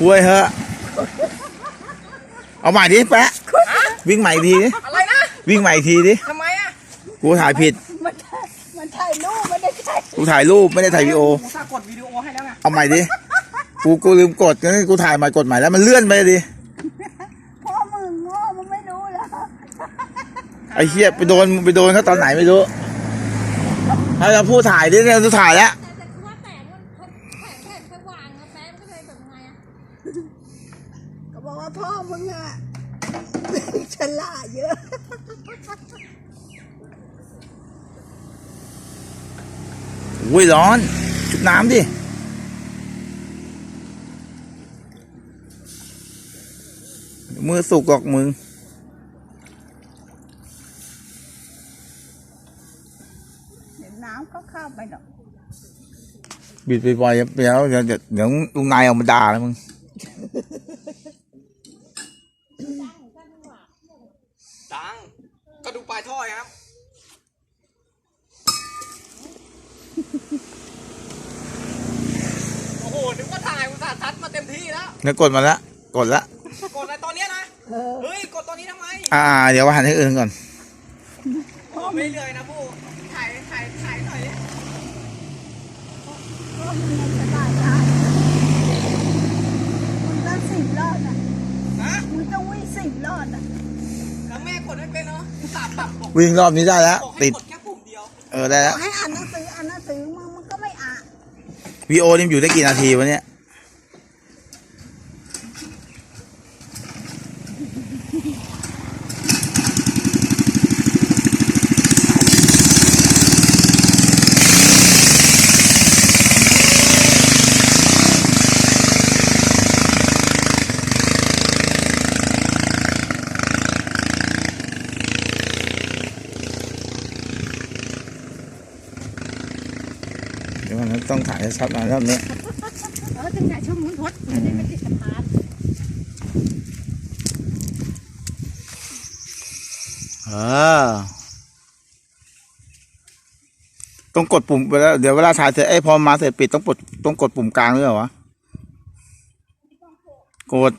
ป่วยเหอะ เอาใหม่ดิแปะ วิ่งใหม่อีกทีดิอะไรนะวิ่งใหม่อีกทีดิ ทำไมอะกูถ่ายผิด มันถ่ายมันถ่ายรูปไม่ได้ถ่ายกูถ่ายรูปไม่ได้ถ่ายวีดีโอ ผมสากดวิดีโอให้แล้วไงเอาใหม่ดิ กูกูลืมกดงั้นกูถ่ายใหม่กดใหม่แล้วมันเลื่อนไปดิ พ่อมึงโง่มึงไม่รู้เหรอไอ้เหี้ยไปโดนไปโดนเขาตอนไหนไม่รู้ให้เราพูดถ่ายดิเนี่ยจะถ่ายแล้ว แต่แต่คือว่าแสงมันแสงแสงสว่างอะแสงมันก็เลยแบบไงอะ ก็บอกว่าพ่อมึงอะฉลาดเยอะอุ้ยร้อน ชุบน้ำดิมือสุกหรอกมึงเดี๋ยวน้ำก็เข้าไปหรอกบิดไปบ่อยๆเดี๋ยวเดี๋ยวเดี๋ยวเดี๋ยวลุงนายออกมาด่าแล้วมึงดังก็ดูปลายท่อครับ โอ้โห นึกว่าถ่ายอุตส่าห์ทัดมาเต็มที่แล้ว เนี่ยกดมาแล้วกดแล้วกดอะไรตอนเนี้ยนะเออเฮ้ยกดตอนนี้ทำไมอ่า เดี๋ยวว่าหันให้อื่นก่อนโอ้ไม่เลยนะผู้ถ่ายถ่ายถ่ายหน่อยดิพ่อมึงอะฉลาดได้มึงต้องสิบรอดอะนะมึงต้องวิ่งสิบรอดอะแล้วแม่กดไม่เป็นเนาะอุตส่าห์ปรับบอกวิ่งรอบนี้ได้แล้ว บอกให้ติด กดแค่ปุ่มเดียวเออได้บแล้อวกให้อ่านหนังสืออ่านหนังสือมึงมึงก็ไม่อ่าน วีโอนี่มันอยู่ได้กี่นาทีวะเนี่ย เดี๋ยวมันต้องถ่ายให้ชัดหน่อยรอบนี้เออถึงไหนช่วงนู้นทดมันจะไม่ติดสะพาน ออต้องกดปุ่มเวลาเดี๋ยวเวลาถ่ายเสร็จไอ้พอมาเสร็จปิดต้องกดต้องกดปุ่มกลางด้วยเหรอวะ กด